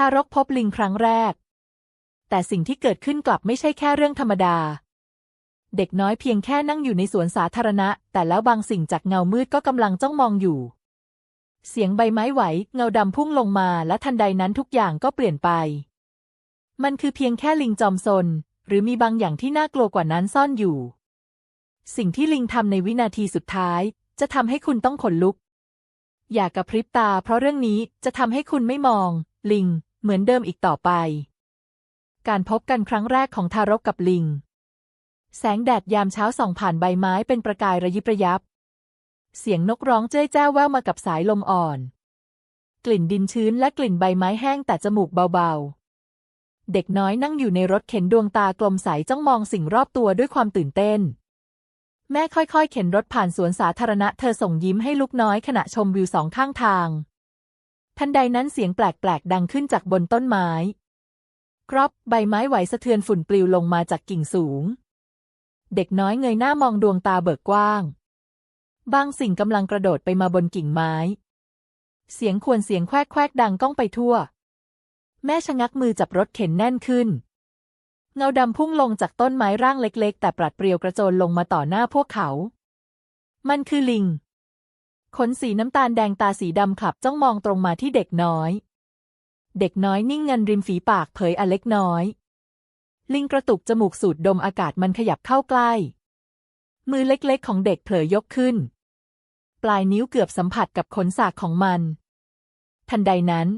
ทารกพบลิงครั้งแรก แต่สิ่งที่เกิดขึ้นกลับไม่ใช่แค่เรื่องธรรมดา เด็กน้อยเพียงแค่นั่งอยู่ในสวนสาธารณะ แต่แล้วบางสิ่งจากเงามืดก็กำลังจ้องมองอยู่ เสียงใบไม้ไหว เงาดำพุ่งลงมาและทันใดนั้นทุกอย่างก็เปลี่ยนไป มันคือเพียงแค่ลิงจอมซน หรือมีบางอย่างที่น่ากลัวกว่านั้นซ่อนอยู่ สิ่งที่ลิงทำในวินาทีสุดท้าย จะทำให้คุณต้องขนลุกอย่ากระพริบตาเพราะเรื่องนี้จะทำให้คุณไม่มอง ลิง เหมือนเดิมอีกต่อไป การพบกันครั้งแรกของทารกกับลิง แสงแดดยามเช้าส่องผ่านใบไม้เป็นประกายระยิบระยับ เสียงนกร้องเจ้ยแจ้วแววมากับสายลมอ่อน กลิ่นดินชื้นและกลิ่นใบไม้แห้งแต่จมูกเบาๆ เด็กน้อยนั่งอยู่ในรถเข็นดวงตากลมใสจ้องมองสิ่งรอบตัวด้วยความตื่นเต้นแม่ค่อยๆ เข็นรถผ่านสวนสาธารณะเธอส่งยิ้มให้ลูกน้อยขณะชมวิวสองข้างทาง ทันใดนั้นเสียงแปลกๆ ดังขึ้นจากบนต้นไม้กรอบใบไม้ไหวสะเทือนฝุ่นปลิวลงมาจากกิ่งสูง เด็กน้อยเงยหน้ามองดวงตาเบิกกว้าง บางสิ่งกำลังกระโดดไปมาบนกิ่งไม้ เสียงควรเสียงแควกแควกดังก้องไปทั่ว แม่ชะงักมือจับรถเข็นแน่นขึ้น เงาดำพุ่งลงจากต้นไม้ร่างเล็ก ๆ แต่ปลัดเปรียวกระโจนลงมาต่อหน้าพวกเขา มันคือลิง ขนสีน้ำตาลแดงตาสีดำขับจ้องมองตรงมาที่เด็กน้อย เด็กน้อยนิ่งเงันริมฝีปากเผยอเล็กน้อย ลิงกระตุกจมูกสูดดมอากาศมันขยับเข้าใกล้ มือเล็กๆของเด็กเผลอยกขึ้น ปลายนิ้วเกือบสัมผัสกับขนสากของมัน ทันใดนั้น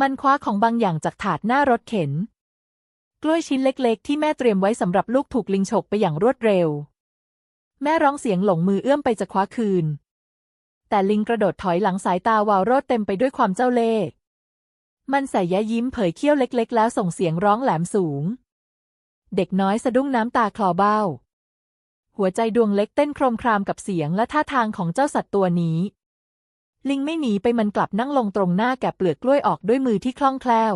มันคว้าของบางอย่างจากถาดหน้ารถเข็น กล้วยชิ้นเล็กๆ ที่แม่เตรียมไว้สำหรับลูกถูกลิงฉกไปอย่างรวดเร็ว แม่ร้องเสียงหลงมือเอื้อมไปจะคว้าคืน แต่ลิงกระโดดถอยหลังสายตาวาวโรดเต็มไปด้วยความเจ้าเล่ห์มันใส่ยะยิ้มเผยเขี้ยวเล็กๆ แล้วส่งเสียงร้องแหลมสูง เด็กน้อยสะดุ้งน้ำตาคลอเบ้า หัวใจดวงเล็กเต้นโครมครามกับเสียงและท่าทางของเจ้าสัตว์ตัวนี้ ลิงไม่หนีไปมันกลับนั่งลงตรงหน้าแกะเปลือกกล้วยออกด้วยมือที่คล่องแคล่ว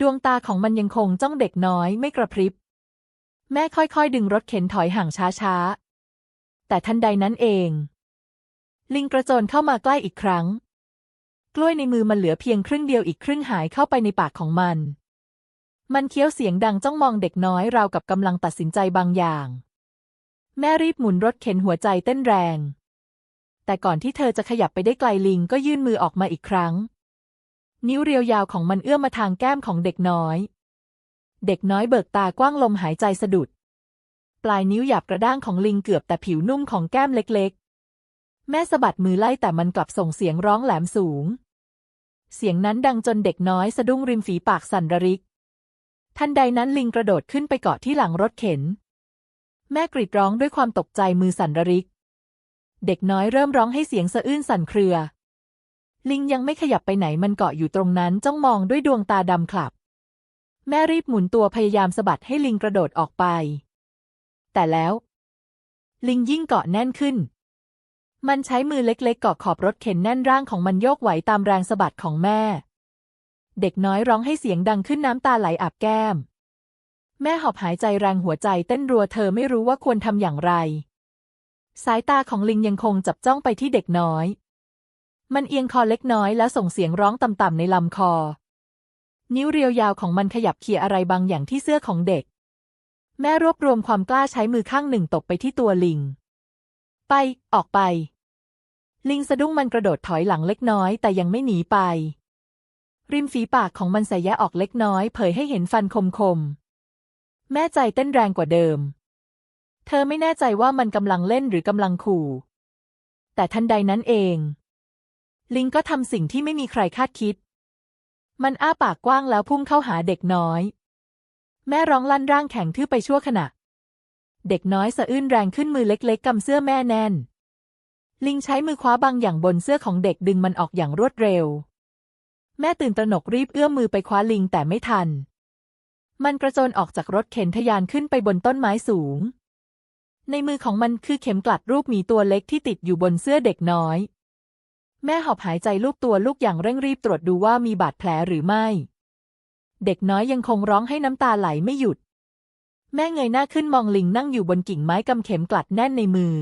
ดวงตาของมันยังคงจ้องเด็กน้อยไม่กระพริบ แม่ค่อยๆ ดึงรถเข็นถอยห่างช้าๆ แต่ทันใดนั้นเอง ลิงกระโจนเข้ามาใกล้อีกครั้ง กล้วยในมือมันเหลือเพียงครึ่งเดียวอีกครึ่งหายเข้าไปในปากของมัน มันเคี้ยวเสียงดังจ้องมองเด็กน้อยราวกับกำลังตัดสินใจบางอย่าง แม่รีบหมุนรถเข็นหัวใจเต้นแรง แต่ก่อนที่เธอจะขยับไปได้ไกลลิงก็ยื่นมือออกมาอีกครั้ง นิ้วเรียวยาวของมันเอื้อมมาทางแก้มของเด็กน้อย เด็กน้อยเบิกตากว้างลมหายใจสะดุดปลายนิ้วหยาบกระด้างของลิงเกือบแต่ผิวนุ่มของแก้มเล็ก แม่สะบัดมือไล่แต่มันกลับส่งเสียงร้องแหลมสูง เสียงนั้นดังจนเด็กน้อยสะดุ้งริมฝีปากสั่นระริก ทันใดนั้นลิงกระโดดขึ้นไปเกาะที่หลังรถเข็น แม่กรีดร้องด้วยความตกใจมือสั่นระริก เด็กน้อยเริ่มร้องให้เสียงสะอื้นสั่นเครือ ลิงยังไม่ขยับไปไหนมันเกาะอยู่ตรงนั้นจ้องมองด้วยดวงตาดำคลับ แม่รีบหมุนตัวพยายามสะบัดให้ลิงกระโดดออกไป แต่แล้ว ลิงยิ่งเกาะแน่นขึ้น มันใช้มือเล็กๆเกาะขอบรถเข็นแน่นร่างของมันโยกไหวตามแรงสะบัดของแม่ เด็กน้อยร้องให้เสียงดังขึ้นน้ำตาไหลอาบแก้ม แม่หอบหายใจแรงหัวใจเต้นรัวเธอไม่รู้ว่าควรทำอย่างไร สายตาของลิงยังคงจับจ้องไปที่เด็กน้อย มันเอียงคอเล็กน้อยแล้วส่งเสียงร้องต่ำๆในลำคอ นิ้วเรียวยาวของมันขยับเขี่ยอะไรบางอย่างที่เสื้อของเด็ก แม่รวบรวมความกล้าใช้มือข้างหนึ่งตบไปที่ตัวลิง ไป ออกไป ลิงสะดุ้งมันกระโดดถอยหลังเล็กน้อยแต่ยังไม่หนีไป ริมฝีปากของมันใสแยะออกเล็กน้อย เผยให้เห็นฟันคมๆแม่ใจเต้นแรงกว่าเดิม เธอไม่แน่ใจว่ามันกำลังเล่นหรือกำลังขู่ แต่ทันใดนั้นเอง ลิงก็ทำสิ่งที่ไม่มีใครคาดคิด มันอ้าปากกว้างแล้วพุ่งเข้าหาเด็กน้อย แม่ร้องลั่นร่างแข็งทื่อไปชั่วขณะ เด็กน้อยสะอื้นแรงขึ้นมือเล็ก ๆกำเสื้อแม่แน่น ลิงใช้มือคว้าบางอย่างบนเสื้อของเด็กดึงมันออกอย่างรวดเร็ว แม่ตื่นตระหนกรีบเอื้อมมือไปคว้าลิงแต่ไม่ทัน มันกระโจนออกจากรถเข็นทะยานขึ้นไปบนต้นไม้สูง ในมือของมันคือเข็มกลัดรูปหมีตัวเล็กที่ติดอยู่บนเสื้อเด็กน้อย แม่หอบหายใจลูกตัวลูกอย่างเร่งรีบตรวจดูว่ามีบาดแผลหรือไม่ เด็กน้อยยังคงร้องให้น้ำตาไหลไม่หยุด แม่เงยหน้าขึ้นมองลิงนั่งอยู่บนกิ่งไม้กำเข็มกลัดแน่นในมือ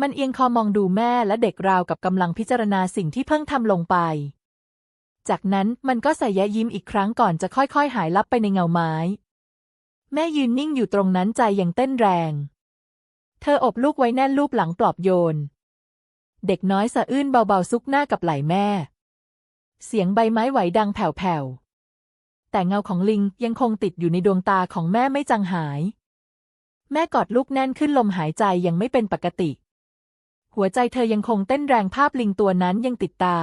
มันเอียงคอมองดูแม่และเด็กราวกับกำลังพิจารณาสิ่งที่เพิ่งทำลงไป จากนั้นมันก็ใส่แยะยิ้มอีกครั้งก่อนจะค่อยๆ หายลับไปในเงาไม้ แม่ยืนนิ่งอยู่ตรงนั้นใจยังเต้นแรง เธออบลูกไว้แน่นรูปหลังปลอบโยน เด็กน้อยสะอื้นเบาๆซุกหน้ากับไหล่แม่ เสียงใบไม้ไหวดังแผ่วๆ แต่เงาของลิงยังคงติดอยู่ในดวงตาของแม่ไม่จางหาย แม่กอดลูกแน่นขึ้นลมหายใจยังไม่เป็นปกติ หัวใจเธอยังคงเต้นแรงภาพลิงตัวนั้นยังติดตา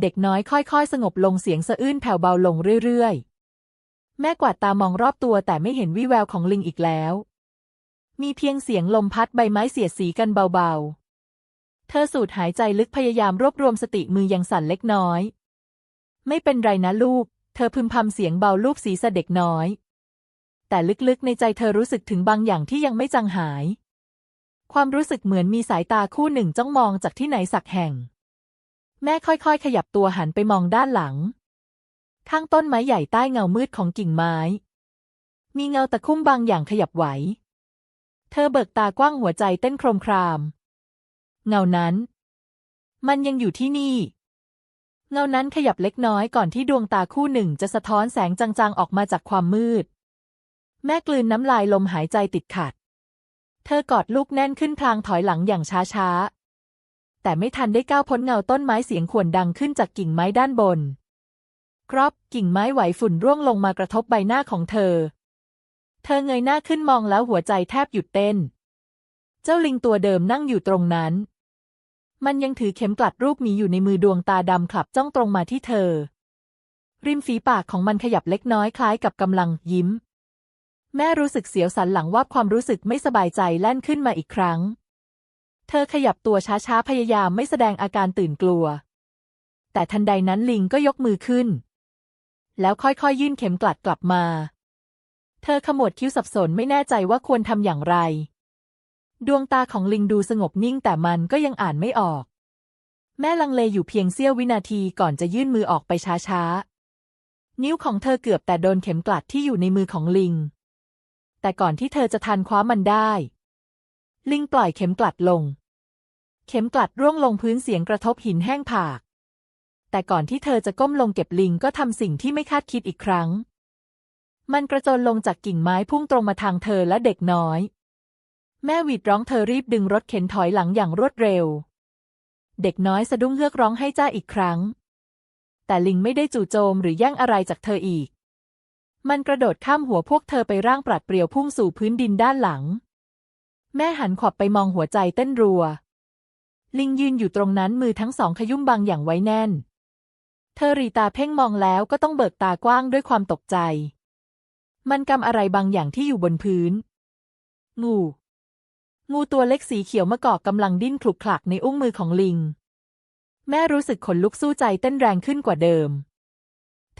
เด็กน้อยค่อยๆ สงบลงเสียงสะอื้นแผ่วเบาลงเรื่อยๆ แม่กวาดตามองรอบตัวแต่ไม่เห็นวี่แววของลิงอีกแล้ว มีเพียงเสียงลมพัดใบไม้เสียดสีกันเบาๆ เธอสูดหายใจลึกพยายามรวบรวมสติมือยังสั่นเล็กน้อย ไม่เป็นไรนะลูก เธอพึมพำเสียงเบาลูบศีรษะเด็กน้อย แต่ลึกๆในใจเธอรู้สึกถึงบางอย่างที่ยังไม่จางหาย ความรู้สึกเหมือนมีสายตาคู่หนึ่งจ้องมองจากที่ไหนสักแห่ง แม่ค่อยๆ ขยับตัวหันไปมองด้านหลัง ข้างต้นไม้ใหญ่ใต้เงามืดของกิ่งไม้ มีเงาตะคุ่มบางอย่างขยับไหว เธอเบิกตากว้างหัวใจเต้นโครมคราม เงานั้น มันยังอยู่ที่นี่ เงานั้นขยับเล็กน้อยก่อนที่ดวงตาคู่หนึ่งจะสะท้อนแสงจางๆออกมาจากความมืด แม่กลืนน้ำลายลมหายใจติดขัด เธอกอดลูกแน่นขึ้นพลางถอยหลังอย่างช้าๆ แต่ไม่ทันได้ก้าวพ้นเงาต้นไม้เสียงข่วนดังขึ้นจากกิ่งไม้ด้านบน ครอบกิ่งไม้ไหวฝุ่นร่วงลงมากระทบใบหน้าของเธอ เธอเงยหน้าขึ้นมองแล้วหัวใจแทบหยุดเต้น เจ้าลิงตัวเดิมนั่งอยู่ตรงนั้น มันยังถือเข็มกลัดรูปหมีอยู่ในมือดวงตาดำขลับจ้องตรงมาที่เธอ ริมฝีปากของมันขยับเล็กน้อยคล้ายกับกำลังยิ้ม แม่รู้สึกเสียวสันหลังว่าความรู้สึกไม่สบายใจแล่นขึ้นมาอีกครั้ง เธอขยับตัวช้าๆ พยายามไม่แสดงอาการตื่นกลัว แต่ทันใดนั้นลิงก็ยกมือขึ้น แล้วค่อยๆ ยื่นเข็มกลัดกลับมา เธอขมวดคิ้วสับสนไม่แน่ใจว่าควรทำอย่างไร ดวงตาของลิงดูสงบนิ่งแต่มันก็ยังอ่านไม่ออก แม่ลังเลอยู่เพียงเสี้ยววินาทีก่อนจะยื่นมือออกไปช้าๆ นิ้วของเธอเกือบแต่โดนเข็มกลัดที่อยู่ในมือของลิง แต่ก่อนที่เธอจะทันคว้ามันได้ ลิงปล่อยเข็มกลัดลง เข็มกลัดร่วงลงพื้นเสียงกระทบหินแห้งผาก แต่ก่อนที่เธอจะก้มลงเก็บลิงก็ทำสิ่งที่ไม่คาดคิดอีกครั้ง มันกระโจนลงจากกิ่งไม้พุ่งตรงมาทางเธอและเด็กน้อย แม่หวีดร้องเธอรีบดึงรถเข็นถอยหลังอย่างรวดเร็ว เด็กน้อยสะดุ้งเฮือกร้องให้จ้าอีกครั้ง แต่ลิงไม่ได้จู่โจมหรือแย่งอะไรจากเธออีก มันกระโดดข้ามหัวพวกเธอไปร่างปราดเปรียวพุ่งสู่พื้นดินด้านหลัง แม่หันขวับไปมองหัวใจเต้นรัว ลิงยืนอยู่ตรงนั้นมือทั้งสองขยุ่มบางอย่างไว้แน่น เธอรีตาเพ่งมองแล้วก็ต้องเบิกตากว้างด้วยความตกใจ มันกำอะไรบางอย่างที่อยู่บนพื้น งู งูตัวเล็กสีเขียวมะกอกกำลังดิ้นคลุกคลักในอุ้งมือของลิง แม่รู้สึกขนลุกสู้ใจเต้นแรงขึ้นกว่าเดิม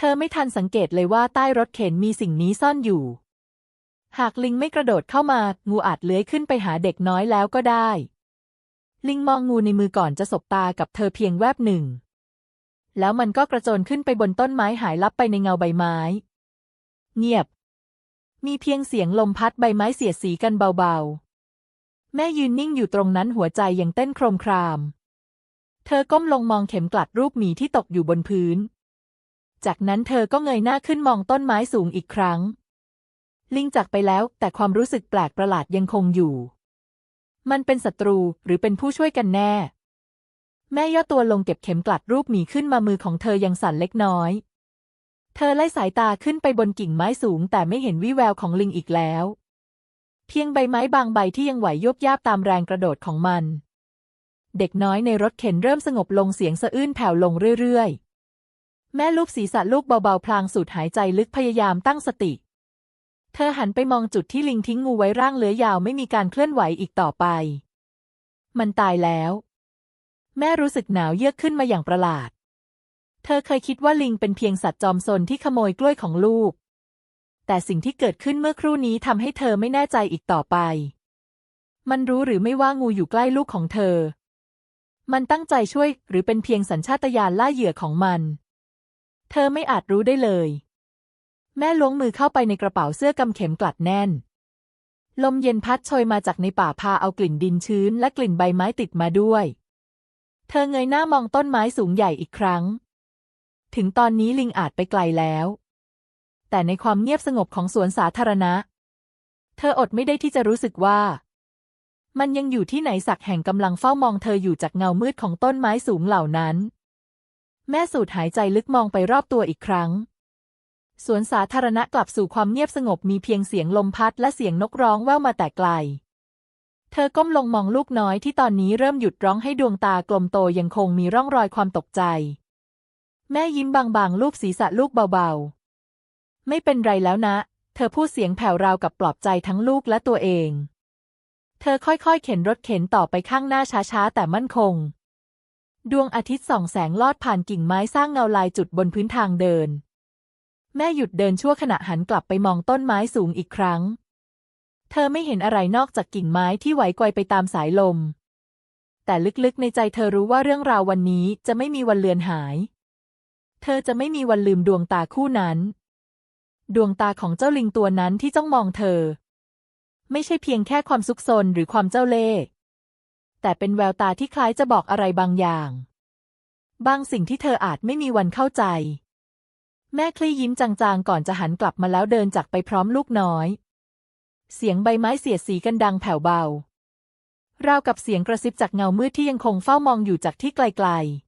เธอไม่ทันสังเกตเลยว่าใต้รถเข็นมีสิ่งนี้ซ่อนอยู่ หากลิงไม่กระโดดเข้ามา งูอาจเลื้อยขึ้นไปหาเด็กน้อยแล้วก็ได้ ลิงมองงูในมือก่อนจะสบตากับเธอเพียงแวบหนึ่ง แล้วมันก็กระโจนขึ้นไปบนต้นไม้หายลับไปในเงาใบไม้ เงียบ มีเพียงเสียงลมพัดใบไม้เสียดสีกันเบาๆ แม่ยืนนิ่งอยู่ตรงนั้นหัวใจยังเต้นโครมคราม เธอก้มลงมองเข็มกลัดรูปหมีที่ตกอยู่บนพื้น จากนั้นเธอก็เงยหน้าขึ้นมองต้นไม้สูงอีกครั้ง ลิงจากไปแล้วแต่ความรู้สึกแปลกประหลาดยังคงอยู่ มันเป็นศัตรูหรือเป็นผู้ช่วยกันแน่ แม่ย่อตัวลงเก็บเข็มกลัดรูปหมีขึ้นมามือของเธอยังสั่นเล็กน้อย เธอไล่สายตาขึ้นไปบนกิ่งไม้สูงแต่ไม่เห็นวี่แววของลิงอีกแล้ว เพียงใบไม้บางใบที่ยังไหวโยกย่าบตามแรงกระโดดของมัน เด็กน้อยในรถเข็นเริ่มสงบลงเสียงสะอื้นแผ่วลงเรื่อยๆ แม่ลูบศีรษะลูกเบาๆ พลางสูดหายใจลึกพยายามตั้งสติ เธอหันไปมองจุดที่ลิงทิ้งงูไว้ร่างเลื้อยยาวไม่มีการเคลื่อนไหวอีกต่อไป มันตายแล้ว แม่รู้สึกหนาวเยือกขึ้นมาอย่างประหลาด เธอเคยคิดว่าลิงเป็นเพียงสัตว์จอมซนที่ขโมยกล้วยของลูก แต่สิ่งที่เกิดขึ้นเมื่อครู่นี้ทำให้เธอไม่แน่ใจอีกต่อไป มันรู้หรือไม่ว่างูอยู่ใกล้ลูกของเธอ มันตั้งใจช่วยหรือเป็นเพียงสัญชาตญาณล่าเหยื่อของมัน เธอไม่อาจรู้ได้เลย แม่ล้วงมือเข้าไปในกระเป๋าเสื้อกำเข็มกลัดแน่น ลมเย็นพัดโชยมาจากในป่าพาเอากลิ่นดินชื้น และกลิ่นใบไม้ติดมาด้วย เธอเงยหน้ามองต้นไม้สูงใหญ่อีกครั้ง ถึงตอนนี้ลิงอาจไปไกลแล้ว แต่ในความเงียบสงบของสวนสาธารณะ เธออดไม่ได้ที่จะรู้สึกว่ามันยังอยู่ที่ไหนสักแห่งกำลังเฝ้ามองเธออยู่จากเงามืดของต้นไม้สูงเหล่านั้น แม่สูดหายใจลึกมองไปรอบตัวอีกครั้ง สวนสาธารณะกลับสู่ความเงียบสงบมีเพียงเสียงลมพัดและเสียงนกร้องแว่วมาแต่ไกล เธอก้มลงมองลูกน้อยที่ตอนนี้เริ่มหยุดร้องให้ดวงตากลมโตยังคงมีร่องรอยความตกใจ แม่ยิ้มบางๆลูบศีรษะลูกเบาๆ ไม่เป็นไรแล้วนะ เธอพูดเสียงแผ่วราวกับปลอบใจทั้งลูกและตัวเอง เธอค่อยๆ เข็นรถเข็นต่อไปข้างหน้าช้าๆ แต่มั่นคง ดวงอาทิตย์ส่องแสงลอดผ่านกิ่งไม้สร้างเงาลายจุดบนพื้นทางเดิน แม่หยุดเดินชั่วขณะหันกลับไปมองต้นไม้สูงอีกครั้ง เธอไม่เห็นอะไรนอกจากกิ่งไม้ที่ไหวไกวไปตามสายลม แต่ลึกๆในใจเธอรู้ว่าเรื่องราววันนี้จะไม่มีวันเลือนหาย เธอจะไม่มีวันลืมดวงตาคู่นั้น ดวงตาของเจ้าลิงตัวนั้นที่จ้องมองเธอ ไม่ใช่เพียงแค่ความซุกซนหรือความเจ้าเล่ห์ แต่เป็นแววตาที่คล้ายจะบอกอะไรบางอย่าง บางสิ่งที่เธออาจไม่มีวันเข้าใจ แม่คลี่ยิ้มจางๆ ก่อนจะหันกลับมาแล้วเดินจากไปพร้อมลูกน้อย เสียงใบไม้เสียดสีกันดังแผ่วเบาราวกับเสียงกระซิบจากเงามืดที่ยังคงเฝ้ามองอยู่จากที่ไกลๆ